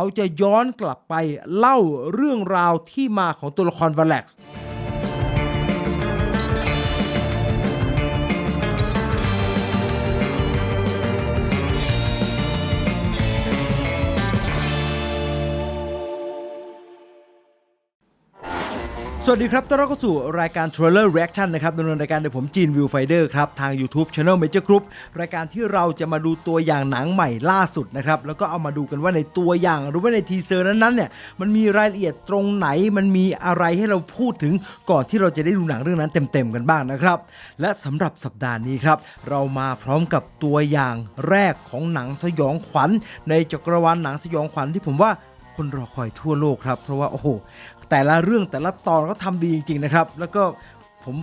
เขาจะย้อนกลับไปเล่าเรื่องราวที่มาของตัวละครวาเล็กซ์ สวัสดีครับต้อนรับเข้าสู่รายการ Trailer Reaction นะครับดำเนินรายการโดยผมจีนวิวไฟเดอร์ครับ ทาง YouTube Channel Major Group รายการที่เราจะมาดูตัวอย่างหนังใหม่ล่าสุดนะครับ แล้วก็เอามาดูกันว่าในตัวอย่างหรือว่าในทีเซอร์นั้นๆเนี่ยมันมีรายละเอียดตรงไหนมันมีอะไรให้เราพูดถึงก่อนที่เราจะได้ดูหนังเรื่องนั้นเต็มๆกันบ้างนะครับ และสำหรับสัปดาห์นี้ครับเรามาพร้อมกับตัวอย่างแรกของหนังสยองขวัญ ในจักรวาลหนังสยองขวัญที่ผมว่าคนรอคอยทั่วโลกครับ เพราะว่าโอ้โห แต่ละเรื่องแต่ละตอนก็ทำดีจริงๆนะครับ แล้วก็ผม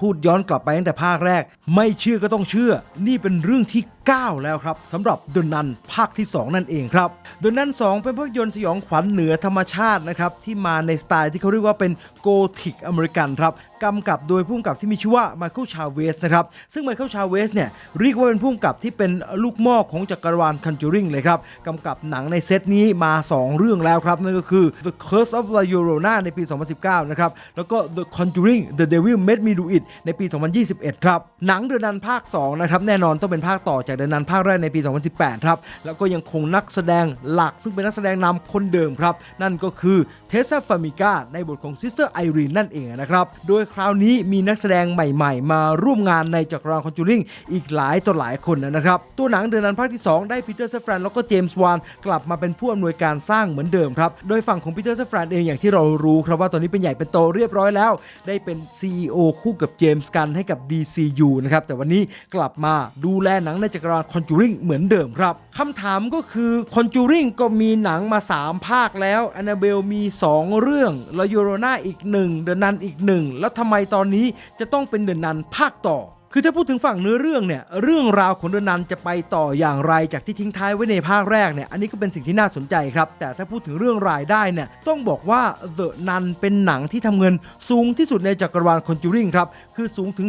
พูดย้อนกลับไปตั้งแต่ภาคแรก ไม่เชื่อก็ต้องเชื่อ นี่เป็นเรื่องที่ 9 แล้วครับสำหรับดนันภาคที่ 2 นั่นเองครับดนัน2 เป็นภาพยนตร์สยองขวัญเหนือธรรมชาตินะครับที่มาในสไตล์ที่เขาเรียกว่าเป็นโกธิกอเมริกันครับ กำกับโดยผู้กำกับที่มีชื่อว่าไมเคิลชาเวสนะครับ ซึ่งไมเคิลชาเวสเนี่ยเรียกว่าเป็นผู้กำกับที่เป็นลูกหม้อของจักรวาลคันจูริงเลยครับกำกับหนังในเซตนี้มา 2 เรื่องแล้วครับ นั่นก็คือ The Curse of La Llorona ในปี 2019 นะครับ แล้วก็ The Conjuring The Devil Made Me Do It ในปี 2021 ครับ หนังเดอะนันภาค 2 นะครับ แน่นอนต้องเป็นภาคต่อจากเดอะนันภาคแรกในปี 2018 ครับ แล้วก็ยังคงนักแสดงหลักซึ่งเป็นนักแสดงนำคนเดิมครับ นั่นก็คือเทสซาฟามิก้าในบทของซิสเตอร์ไอรีนนั่นเองนะครับ โดยคราวนี้มีนักแสดงใหม่ๆ มาร่วมงานในจักรวาลคอนจูริงอีกหลายต่อหลายคนนะครับ ตัวหนังเดือนนั้นภาคที่ 2 ได้ปีเตอร์เซฟรานแล้วก็เจมส์วานกลับมาเป็นผู้อำนวยการสร้างเหมือนเดิมครับ โดยฝั่งของปีเตอร์เซฟรานเองอย่างที่เรารู้ครับว่าตอนนี้เป็นใหญ่เป็นโตเรียบร้อยแล้ว ได้เป็น CEO คู่กับเจมส์กันให้กับ DCU นะครับแต่วันนี้กลับมาดูแลหนังในจักรวาลคอนจูริงเหมือนเดิมครับคำถามก็คือคอนจูริงก็มีหนังมา 3 ภาคแล้วแอนนาเบลมี 2 เรื่องลาโยโรนาอีกหนึ่งเดอะนันอีกหนึ่งแล้วทำไมตอนนี้จะต้องเป็นเดอะนันภาคต่อ คือถ้าพูดถึงฝั่งเนื้อเรื่องเนี่ยเรื่องราวของเดอะนันจะไปต่ออย่างไรจากที่ทิ้งท้ายไว้ในภาคแรกเนี่ยอันนี้ก็เป็นสิ่งที่น่าสนใจครับ แต่ถ้าพูดถึงเรื่องรายได้เนี่ยต้องบอกว่า The Nun เป็นหนังที่ทำเงินสูงที่สุดในจักรวาลคอนจูริงครับคือสูงถึง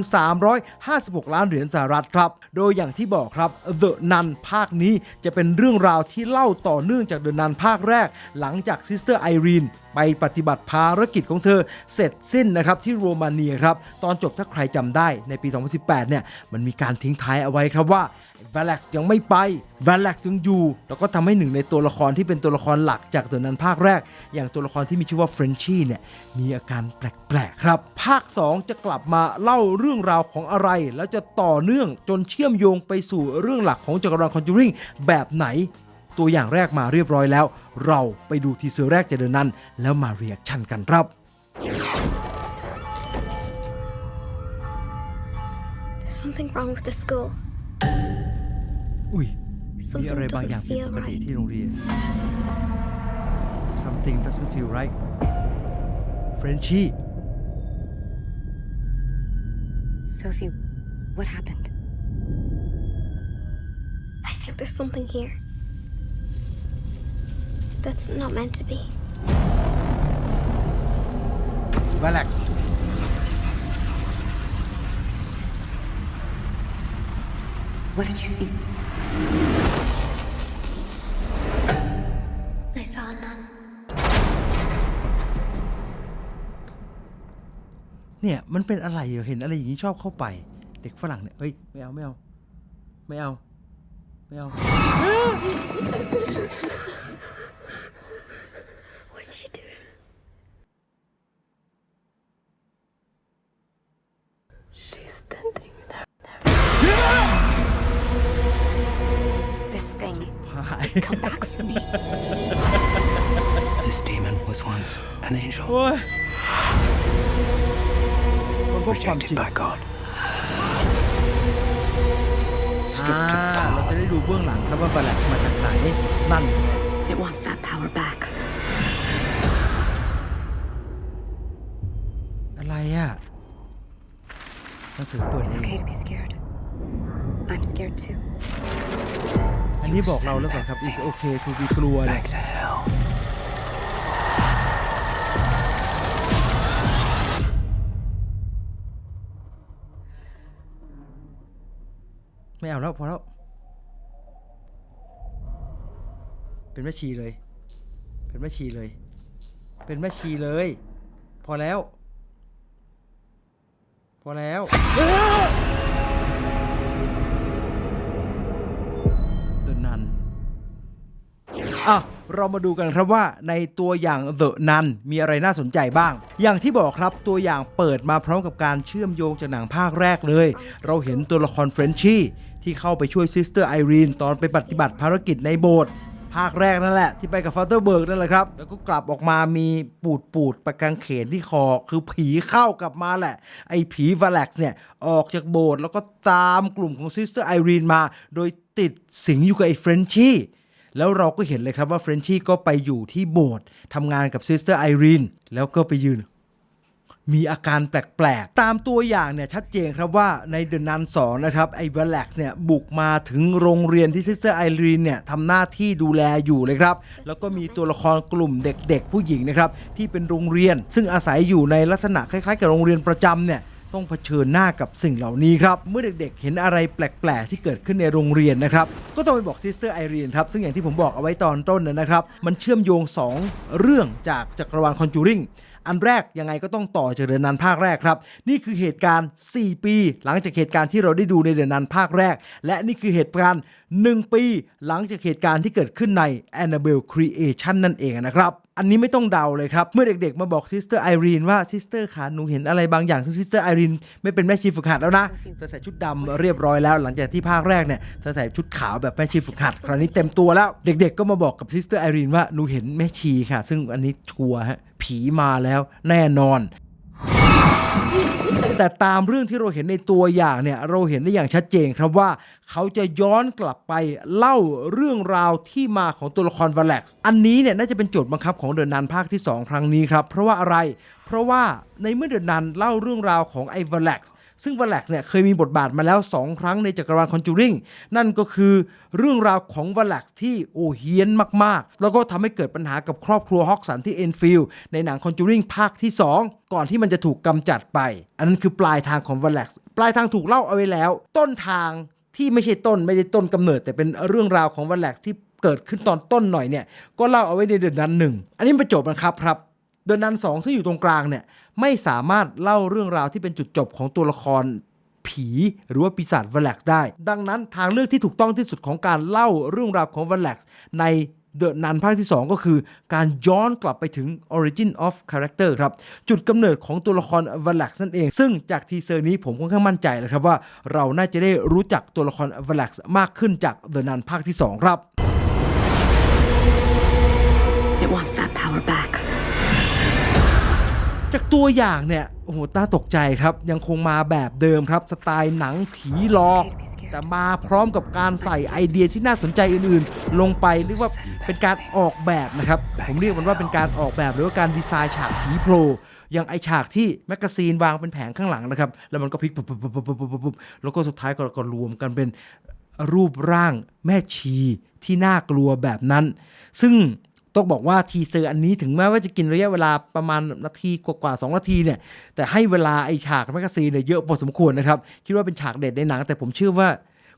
356 ล้านเหรียญสหรัฐครับโดยอย่างที่บอกครับ The Nun ภาคนี้จะเป็นเรื่องราวที่เล่าต่อเนื่องจาก The Nun ภาคแรก หลังจาก Sister Irene ไไปปฏิบัติภารกิจของเธอเสร็จสิ้นนะครับที่โรมาเนียครับตอนจบถ้าใครจำได้ในปี 2018 เนี่ยมันมีการทิ้งท้ายเอาไว้ครับว่า v a l ล็กยังไม่ไป v a l ล็กยังอยู่ แล้วก็ทำให้หนึ่งในตัวละครที่เป็นตัวละครหลักจากตัวนั้นภาคแรก อย่างตัวละครที่มีชื่อว่าเฟรนชี่เนี่ยมีอาการแปลกๆครับ ภาค 2 จะกลับมาเล่าเรื่องราวของอะไร แล้วจะต่อเนื่องจนเชื่อมโยงไปสู่เรื่องหลักของจักรวาลคอนจูริงแบบไหน ตัวอย่างแรกมาเรียบร้อยแล้ว เราไปดูทีเซอร์แรกจากเดือนนั้น แล้วมาเรีแอคชั่นกันครับ There's something wrong with the school. อุ้ย มี Something อะไรบางอย่าง doesn't ผิด feel ปกติ right. ที่โรงเรียน something doesn't feel right Frenchie Sophie, what happened? I think there's something here. That's not meant to be. relax What did you see? I saw a nun. เนี่ย มันเป็นอะไรอยู่เห็นอะไรอย่างนี้ชอบเข้าไป เด็กฝรั่งเนี่ยเฮ้ย ไม่เอา ไม่เอา ไม่เอา ไม่เอา standing there. This thing. พาย Come back for me. This demon was once an angel, โอ้ยคนพบความจ rejected ริง by God. อ่า Stripped of เราจะ power, ได้ดูเบื้องหลังครับว่าบาแลกมาจากไหน นั่น สือเปิด It's เอง okay to be scared. I'm scared too. อันนี้บอกเราแล้วเปล่าครับ is okay to be กลัวเนี่ย back to hell. ไม่เอาแล้วพอแล้ว เป็นแม่ชีเลย เป็นแม่ชีเลย เป็นแม่ชีเลย พอแล้ว พอแล้วเดนันอะเรามาดูกันครับว่าในตัวอย่าง The Nun มีอะไรน่าสนใจบ้าง อย่างที่บอกครับตัวอย่างเปิดมาพร้อมกับการเชื่อมโยงจากหนังภาคแรกเลย เราเห็นตัวละครเฟรนชี่ที่เข้าไปช่วยซิสเตอร์ไอรีนตอนไปปฏิบัติภารกิจในโบสถ์ ภาคแรกนั่นแหละ ที่ไปกับฟาเตอร์เบิร์กนั่นแหละครับ แล้วก็กลับออกมามีปูดปูดประกังเขนที่คอ คือผีเข้ากลับมาแหละ ไอ้ผีวาล็กซ์เนี่ย ออกจากโบสถ์แล้วก็ตามกลุ่มของซิสเตอร์ไอรีนมา โดยติดสิงอยู่กับไอ้เฟรนชี่แล้วเราก็เห็นเลยครับว่าเฟรนชี่ก็ไปอยู่ที่โบสถ์ทำงานกับซิสเตอร์ไอรีนแล้วก็ไปยืน มีอาการแปลกๆ ตามตัวอย่างเนี่ยชัดเจนครับว่าในเดอะนันสองนะครับไอ้เวลักเนี่ยบุกมาถึงโรงเรียนที่ซิสเตอร์ไอรีนเนี่ยทำหน้าที่ดูแลอยู่เลยครับ แล้วก็มีตัวละครกลุ่มเด็กๆ ผู้หญิงนะครับที่เป็นโรงเรียน ซึ่งอาศัยอยู่ในลักษณะคล้ายๆ กับโรงเรียนประจำเนี่ย ต้องเผชิญหน้ากับสิ่งเหล่านี้ครับ เมื่อเด็กๆ เห็นอะไรแปลกๆ ที่เกิดขึ้นในโรงเรียนนะครับ ก็ต้องไปบอกซิสเตอร์ไอรีนครับ ซึ่งอย่างที่ผมบอกเอาไว้ตอนต้นนะครับ มันเชื่อมโยง 2 เรื่องจากจักรวาลคอนจูริงอันแรกยังไงก็ต้องต่อจากเดือนนันภาคแรกครับ นี่คือเหตุการณ์ 4 ปี หลังจากเหตุการณ์ที่เราได้ดูในเดือนนันภาคแรก และนี่คือเหตุการณ์ 1 ปี หลังจากเหตุการณ์ที่เกิดขึ้นใน Annabelle Creation นั่นเองนะครับ อันนี้ไม่ต้องเดาเลยครับ เมื่อเด็กๆ มาบอกซิสเตอร์ไอรีนว่าซิสเตอร์ขาหนูเห็นอะไรบางอย่างซึ่งซิสเตอร์ไอรีนไม่เป็นแม่ชีฝึกหัดแล้วนะเธอใส่ชุดดำเรียบร้อยแล้ว หลังจากที่ภาคแรกเนี่ยเธอใส่ชุดขาวแบบแม่ชีฝึกหัด คราวนี้เต็มตัวแล้ว เด็กๆ ก็มาบอกกับซิสเตอร์ไอรีนว่าหนูเห็นแม่ชีค่ะ ซึ่งอันนี้ชัวร์ฮะผีมาแล้วแน่นอน แต่ตามเรื่องที่เราเห็นในตัวอย่างเนี่ยเราเห็นได้อย่างชัดเจนครับว่า เขาจะย้อนกลับไปเล่าเรื่องราวที่มาของตัวละครวาเล็กซ์อันนี้เนี่ยน่าจะเป็นโจทย์บังคับของเดอนนันภาคที่ 2 ครั้งนี้ครับ เพราะว่าอะไร เพราะว่าในเมื่อเดอนนันเล่าเรื่องราวของไอ้วาเล็ก ซึ่งวาเล็กซ์เนี่ยเคยมีบทบาทมาแล้ว 2 ครั้งในจักรวาลคอนจูริงนั่นก็คือเรื่องราวของวาเล็กซ์ที่โอเฮียนมากๆ แล้วก็ทำให้เกิดปัญหากับครอบครัวฮอกสันที่เอ็นฟิลด์ในหนังคอนจูริงภาคที่ 2 ก่อนที่มันจะถูกกำจัดไป อันนั้นคือปลายทางของวาเล็กซ์ปลายทางถูกเล่าเอาไว้แล้ว ต้นทางที่ไม่ใช่ต้นไม่ได้ต้นกำเนิด แต่เป็นเรื่องราวของวาเล็กซ์ที่เกิดขึ้นตอนต้นหน่อยเนี่ยก็เล่าเอาไว้ในเดือนนั้นหนึ่งอันนี้เป็นโจทย์บังคับครับ ดือนนันสองซึ่งอยู่ตรงกลางเนี่ยไม่สามารถเล่าเรื่องราวที่เป็นจุดจบของตัวละครผีหรือว่าปีศาจวาเล็กซ์ได้ ดังนั้นทางเลือกที่ถูกต้องที่สุดของการเล่าเรื่องราวของวาเล็กซ์ในเดอะนันภาคที่ 2 ก็คือการย้อนกลับไปถึง Origin of Character ครับ จุดกำเนิดของตัวละครวาเล็กซ์นั่นเอง ซึ่งจากทีเซอร์นี้ผมค่อนข้างมั่นใจเลยครับว่าเราน่าจะได้รู้จักตัวละครวาเล็กซ์มากขึ้นจากเดอะนันภาคที่ 2 ครับ จากตัวอย่างเนี่ยโอ้โหน่าตกใจครับ ยังคงมาแบบเดิมครับ สไตล์หนังผีหลอก แต่มาพร้อมกับการใส่ไอเดียที่น่าสนใจอื่นๆ ลงไปเรียกว่าเป็นการออกแบบนะครับ ผมเรียกมันว่าเป็นการออกแบบหรือว่าการดีไซน์ฉากผีโผล่อย่างไอฉากที่แมกกาซีนวางเป็นแผงข้างหลังนะครับ แล้วมันก็พลิกปุ๊บปุ๊บปุ๊บปุ๊บปุ๊บแล้วก็สุดท้ายก็ก็รวมกันเป็นรูปร่างแม่ชีที่น่ากลัวแบบนั้น ซึ่ง ต้องบอกว่าทีเซอร์อันนี้ถึงแม้ว่าจะกินระยะเวลาประมาณนาทีกว่าๆสองนาทีเนี่ย แต่ให้เวลาไอฉากแมกกาซีนเนี่ยเยอะพอสมควรนะครับ คิดว่าเป็นฉากเด็ดในหนัง แต่ผมเชื่อว่า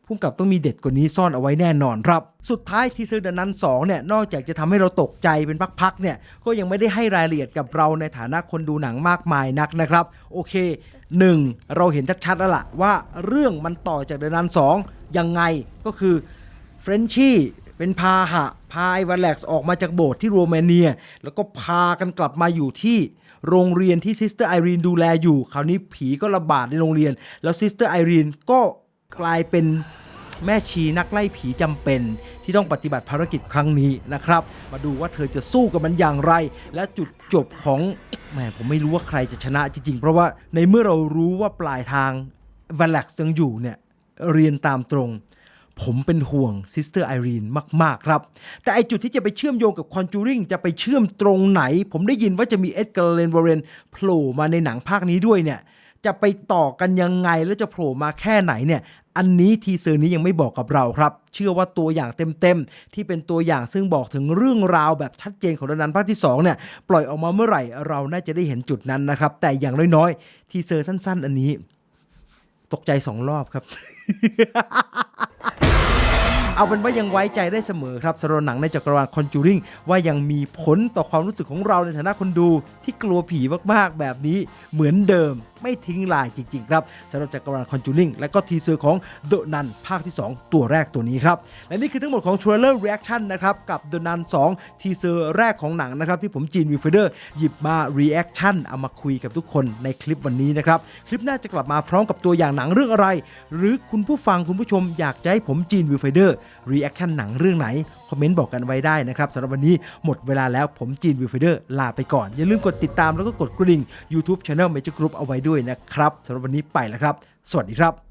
พุ่มกับต้องมีเด็ดกว่านี้ซ่อนเอาไว้แน่นอนครับ สุดท้ายทีเซอร์เดนนั้น2เนี่ยนอกจากจะทำให้เราตกใจเป็นพักๆเนี่ยก็ยังไม่ได้ให้รายละเอียดกับเราในฐานะคนดูหนังมากมายนักนะครับ โอเค 1. เราเห็นชัดๆแล้วล่ะว่าเรื่องมันต่อจากเดนนั้น2ยังไงก็คือเฟรนชี่ เป็นพาหะพาไอวาเล็กซ์ออกมาจากโบสถ์ที่โรมาเนีย แล้วก็พากันกลับมาอยู่ที่โรงเรียนที่ซิสเตอร์ไอรีนดูแลอยู่ คราวนี้ผีก็ระบาดในโรงเรียน แล้วซิสเตอร์ไอรีนก็กลายเป็นแม่ชีนักไล่ผีจำเป็น ที่ต้องปฏิบัติภารกิจครั้งนี้นะครับ มาดูว่าเธอจะสู้กับมันอย่างไร และจุดจบของแหมผมไม่รู้ว่าใครจะชนะจริงๆ เพราะว่าในเมื่อเรารู้ว่าปลายทางวาเล็กซ์ยังอยู่เนี่ยเรียนตามตรง ผมเป็นห่วงซิสเตอร์ไอรีนมาก ๆ ครับ แต่ไอจุดที่จะไปเชื่อมโยงกับคอนจูริงจะไปเชื่อมตรงไหน ผมได้ยินว่าจะมีเอ็ดการ์เลนวอร์เรนโผล่มาในหนังภาคนี้ด้วยเนี่ย จะไปต่อกันยังไงแล้วจะโผล่มาแค่ไหนเนี่ยอันนี้ทีเซอร์นี้ยังไม่บอกกับเราครับ เชื่อว่าตัวอย่างเต็มๆ ที่เป็นตัวอย่างซึ่งบอกถึงเรื่องราวแบบชัดเจนของดนันภาคที่2เนี่ยปล่อยออกมาเมื่อไหร่เราน่าจะได้เห็นจุดนั้นนะครับ แต่อย่างน้อยๆ ทีเซอร์สั้น ๆ อันนี้ ตกใจสองรอบครับ เอาเป็นว่ายังไว้ใจได้เสมอครับสำหรับหนังในจักรวาลคอนจูริงว่ายังมีผลต่อความรู้สึกของเราในฐานะคนดูที่กลัวผีมากๆแบบนี้เหมือนเดิม ไม่ทิ้งลายจริง ๆ ครับสำหรับจักรวาล Conjuring และก็ทีเซอร์ของ The Nun ภาคที่ 2 ตัวแรกตัวนี้ครับ และนี่คือทั้งหมดของ Trailer Reaction นนะครับ กับ The Nun 2ทีเซอร์แรกของหนังนะครับ ที่ผมจีนวีเฟเดอร์หยิบมา Reaction เอามาคุยกับทุกคนในคลิปวันนี้นะครับ คลิปหน้าจะกลับมาพร้อมกับตัวอย่างหนังเรื่องอะไร หรือคุณผู้ฟังคุณผู้ชมอยากจะให้ผมจีนวีไฟเดอร์ Reaction หนังเรื่องไหนคอมเมนต์บอกกันไว้ได้นะครับสำหรับวันนี้หมดเวลาแล้วผมจีนวีไฟเดอร์ลาไปก่อนอย่าลืมกดติดตามแล้วก็กดกระดิ่ง YouTube Channel Major Group เอาไว้ด้วยนะครับสำหรับวันนี้ไปแล้วครับ สวัสดีครับ